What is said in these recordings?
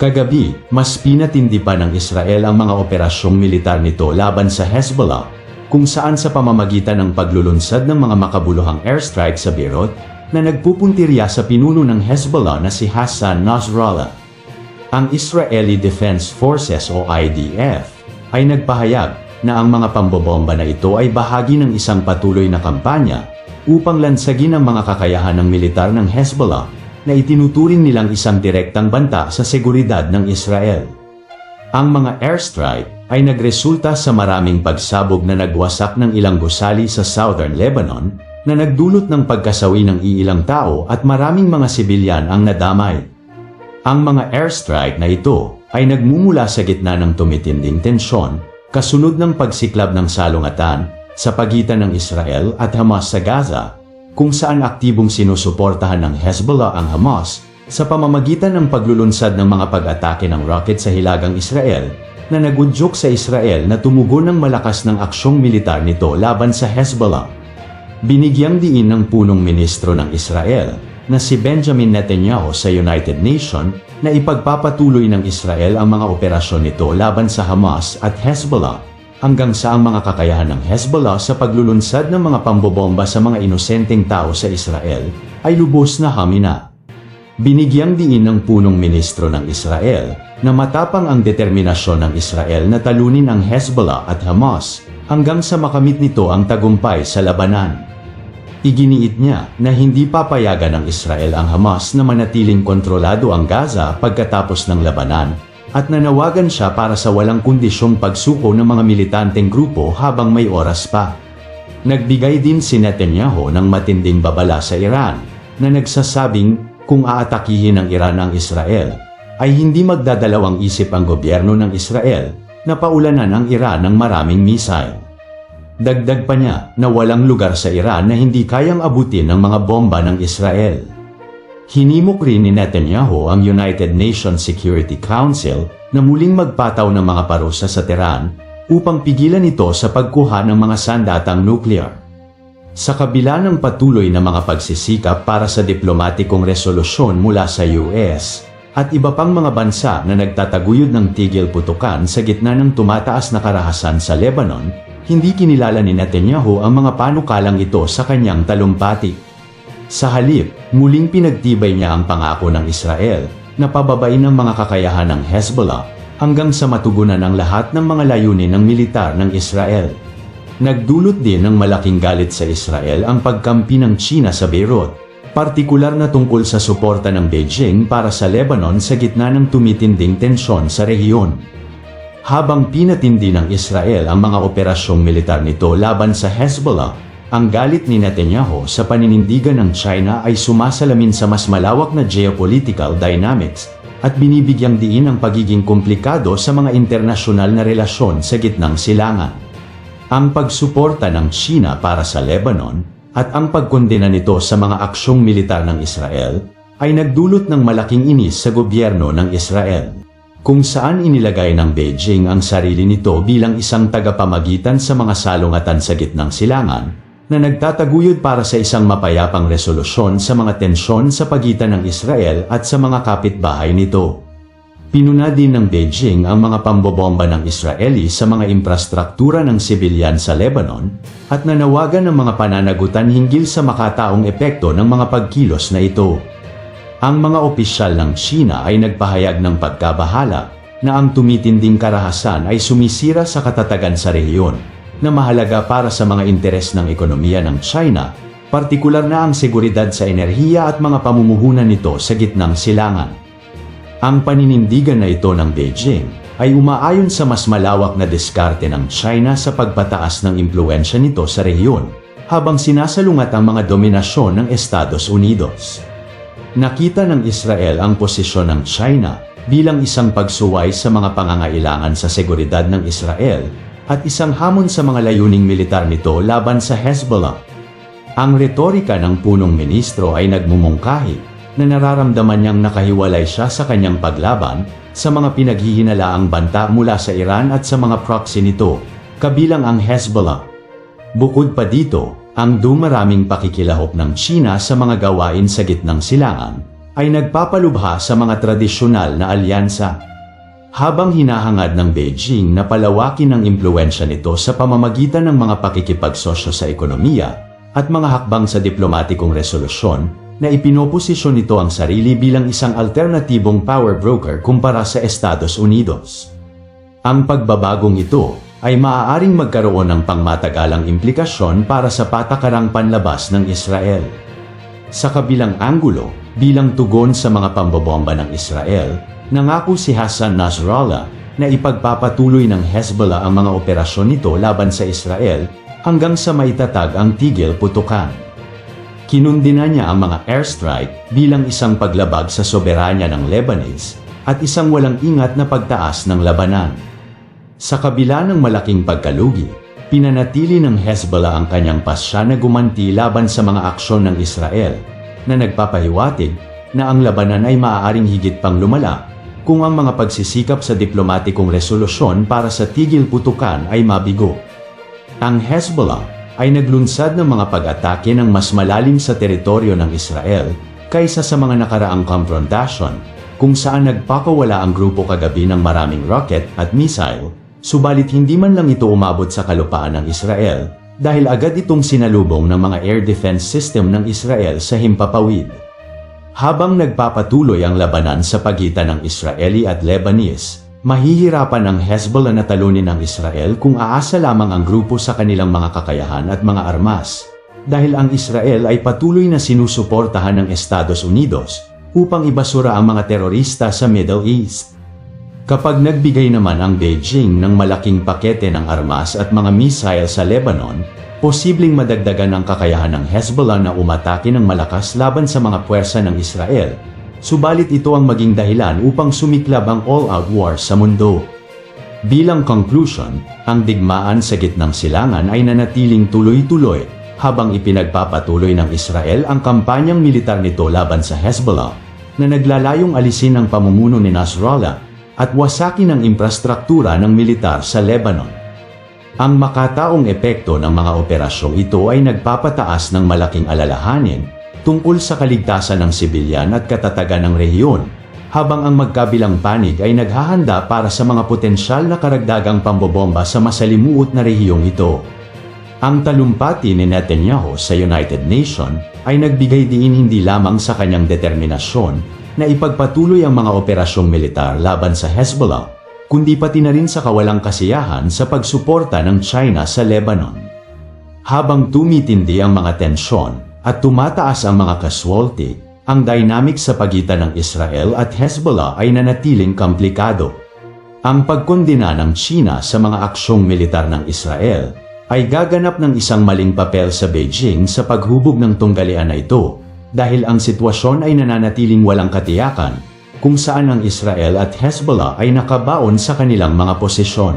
Kagabi, mas pinatindi pa ng Israel ang mga operasyong militar nito laban sa Hezbollah, kung saan sa pamamagitan ng paglulunsad ng mga makabuluhang airstrike sa Beirut, na nagpupuntirya sa pinuno ng Hezbollah na si Hassan Nasrallah. Ang Israeli Defense Forces o IDF ay nagpahayag na ang mga pambobomba na ito ay bahagi ng isang patuloy na kampanya upang lansagin ang mga kakayahan ng militar ng Hezbollah na itinuturing nilang isang direktang banta sa seguridad ng Israel. Ang mga airstrike ay nagresulta sa maraming pagsabog na nagwasak ng ilang gusali sa southern Lebanon na nagdulot ng pagkasawi ng iilang tao at maraming mga sibilyan ang nadamay. Ang mga airstrike na ito ay nagmumula sa gitna ng tumitinding tensyon kasunod ng pagsiklab ng salungatan sa pagitan ng Israel at Hamas sa Gaza kung saan aktibong sinusuportahan ng Hezbollah ang Hamas sa pamamagitan ng paglulunsad ng mga pag-atake ng rocket sa hilagang Israel na nagudyok sa Israel na tumugon ng malakas ng aksyong militar nito laban sa Hezbollah. Binigyang diin ng punong ministro ng Israel na si Benjamin Netanyahu sa United Nations na ipagpapatuloy ng Israel ang mga operasyon nito laban sa Hamas at Hezbollah hanggang sa ang mga kakayahan ng Hezbollah sa paglulunsad ng mga pambobomba sa mga inosenteng tao sa Israel ay lubos na hamina. Binigyang diin ng punong ministro ng Israel na matapang ang determinasyon ng Israel na talunin ang Hezbollah at Hamas hanggang sa makamit nito ang tagumpay sa labanan. Iginiit niya na hindi papayagan ng Israel ang Hamas na manatiling kontrolado ang Gaza pagkatapos ng labanan at nanawagan siya para sa walang kondisyong pagsuko ng mga militanteng grupo habang may oras pa. Nagbigay din si Netanyahu ng matinding babala sa Iran na nagsasabing kung aatakihin ng Iran ang Israel ay hindi magdadalawang isip ang gobyerno ng Israel na paulanan ang Iran ng maraming missile. Dagdag pa niya na walang lugar sa Iran na hindi kayang abutin ng mga bomba ng Israel. Hinimok rin ni Netanyahu ang United Nations Security Council na muling magpataw ng mga parusa sa Tehran upang pigilan ito sa pagkuha ng mga sandatang nuclear. Sa kabila ng patuloy na mga pagsisikap para sa diplomatikong resolusyon mula sa US at iba pang mga bansa na nagtataguyod ng tigil putukan sa gitna ng tumataas na karahasan sa Lebanon, hindi kinilala ni Netanyahu ang mga panukalang ito sa kanyang talumpati. Sa halip, muling pinagtibay niya ang pangako ng Israel na pababain ang mga kakayahan ng Hezbollah hanggang sa matugunan ang lahat ng mga layunin ng militar ng Israel. Nagdulot din ng malaking galit sa Israel ang pagkampi ng China sa Beirut, partikular na tungkol sa suporta ng Beijing para sa Lebanon sa gitna ng tumitinding tensyon sa rehiyon. Habang pinatindi ng Israel ang mga operasyong militar nito laban sa Hezbollah, ang galit ni Netanyahu sa paninindigan ng China ay sumasalamin sa mas malawak na geopolitical dynamics at binibigyang diin ang pagiging komplikado sa mga internasyonal na relasyon sa gitnang silangan. Ang pagsuporta ng China para sa Lebanon at ang pagkondena nito sa mga aksyong militar ng Israel ay nagdulot ng malaking inis sa gobyerno ng Israel kung saan inilagay ng Beijing ang sarili nito bilang isang tagapamagitan sa mga salungatan sa gitnang silangan, na nagtataguyod para sa isang mapayapang resolusyon sa mga tensyon sa pagitan ng Israel at sa mga kapitbahay nito. Pinuna din ng Beijing ang mga pambobomba ng Israeli sa mga infrastruktura ng sibilyan sa Lebanon at nanawagan ng mga pananagutan hinggil sa makataong epekto ng mga pagkilos na ito. Ang mga opisyal ng China ay nagpahayag ng pagkabahala na ang tumitinding karahasan ay sumisira sa katatagan sa rehiyon na mahalaga para sa mga interes ng ekonomiya ng China, partikular na ang seguridad sa enerhiya at mga pamumuhunan nito sa gitnang silangan. Ang paninindigan na ito ng Beijing ay umaayon sa mas malawak na diskarte ng China sa pagpataas ng impluensya nito sa rehiyon habang sinasalungat ang mga dominasyon ng Estados Unidos. Nakita ng Israel ang posisyon ng China bilang isang pagsuway sa mga pangangailangan sa seguridad ng Israel at isang hamon sa mga layuning militar nito laban sa Hezbollah. Ang retorika ng punong ministro ay nagmumungkahi na nararamdaman niyang nakahiwalay siya sa kanyang paglaban sa mga pinaghihinalaang banta mula sa Iran at sa mga proxy nito, kabilang ang Hezbollah. Bukod pa dito, ang dumaraming pakikilahok ng China sa mga gawain sa gitnang silangan ay nagpapalubha sa mga tradisyonal na alyansa. Habang hinahangad ng Beijing na palawakin ang impluensya nito sa pamamagitan ng mga pakikipagsosyo sa ekonomiya at mga hakbang sa diplomatikong resolusyon, na ipinoposisyon nito ang sarili bilang isang alternatibong power broker kumpara sa Estados Unidos. Ang pagbabagong ito ay maaaring magkaroon ng pangmatagalang implikasyon para sa patakarang panlabas ng Israel. Sa kabilang anggulo, bilang tugon sa mga pambobomba ng Israel, nangako si Hassan Nasrallah na ipagpapatuloy ng Hezbollah ang mga operasyon nito laban sa Israel hanggang sa maitatag ang tigil putukan. Kinundina niya ang mga airstrike bilang isang paglabag sa soberanya ng Lebanese at isang walang ingat na pagtaas ng labanan. Sa kabila ng malaking pagkalugi, pinanatili ng Hezbollah ang kanyang pasya na gumanti laban sa mga aksyon ng Israel, na nagpapahiwatig na ang labanan ay maaaring higit pang lumala kung ang mga pagsisikap sa diplomatikong resolusyon para sa tigil putukan ay mabigo. Ang Hezbollah ay naglunsad ng mga pag-atake ng mas malalim sa teritoryo ng Israel kaysa sa mga nakaraang confrontation kung saan nagpakawala ang grupo kagabi ng maraming rocket at missile, subalit hindi man lang ito umabot sa kalupaan ng Israel dahil agad itong sinalubong ng mga air defense system ng Israel sa himpapawid. Habang nagpapatuloy ang labanan sa pagitan ng Israeli at Lebanese, mahihirapan ang Hezbollah na talunin ang Israel kung aasa lamang ang grupo sa kanilang mga kakayahan at mga armas. Dahil ang Israel ay patuloy na sinusuportahan ng Estados Unidos upang ibasura ang mga terorista sa Middle East. Kapag nagbigay naman ang Beijing ng malaking pakete ng armas at mga missile sa Lebanon, posibleng madagdagan ang kakayahan ng Hezbollah na umatake ng malakas laban sa mga puwersa ng Israel Subalit ito ang maging dahilan upang sumiklab ang all-out war sa mundo. Bilang conclusion, ang digmaan sa gitnang silangan ay nanatiling tuloy-tuloy habang ipinagpapatuloy ng Israel ang kampanyang militar nito laban sa Hezbollah na naglalayong alisin ang pamumuno ni Nasrallah at wasakin ang infrastruktura ng militar sa Lebanon. Ang makataong epekto ng mga operasyong ito ay nagpapataas ng malaking alalahanin tungkol sa kaligtasan ng sibilyan at katatagan ng rehiyon, habang ang magkabilang panig ay naghahanda para sa mga potensyal na karagdagang pambobomba sa masalimuot na rehiyong ito. Ang talumpati ni Netanyahu sa United Nations ay nagbigay diin hindi lamang sa kanyang determinasyon na ipagpatuloy ang mga operasyong militar laban sa Hezbollah, kundi pati na rin sa kawalang kasiyahan sa pagsuporta ng China sa Lebanon. Habang tumitindi ang mga tensyon, at tumataas ang mga casualty, ang dynamic sa pagitan ng Israel at Hezbollah ay nanatiling komplikado. Ang pagkondina ng China sa mga aksyong militar ng Israel ay gaganap ng isang maling papel sa Beijing sa paghubog ng tunggalian na ito dahil ang sitwasyon ay nananatiling walang katiyakan kung saan ang Israel at Hezbollah ay nakabaon sa kanilang mga posisyon.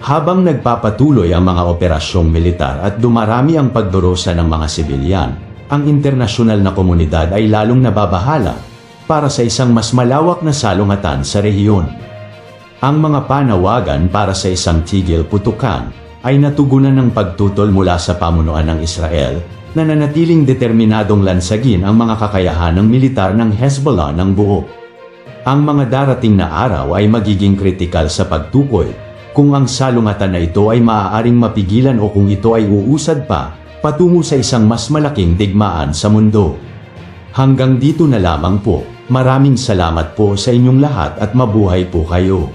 Habang nagpapatuloy ang mga operasyong militar at dumarami ang pagdurusa ng mga sibilyan, ang internasyonal na komunidad ay lalong nababahala para sa isang mas malawak na salungatan sa rehiyon. Ang mga panawagan para sa isang tigil putukan ay natugunan ng pagtutol mula sa pamunuan ng Israel na nanatiling determinadong lansagin ang mga kakayahan ng militar ng Hezbollah ng buo. Ang mga darating na araw ay magiging kritikal sa pagtukoy kung ang salungatan na ito ay maaaring mapigilan o kung ito ay uusad pa, patungo sa isang mas malaking digmaan sa mundo. Hanggang dito na lamang po, maraming salamat po sa inyong lahat at mabuhay po kayo.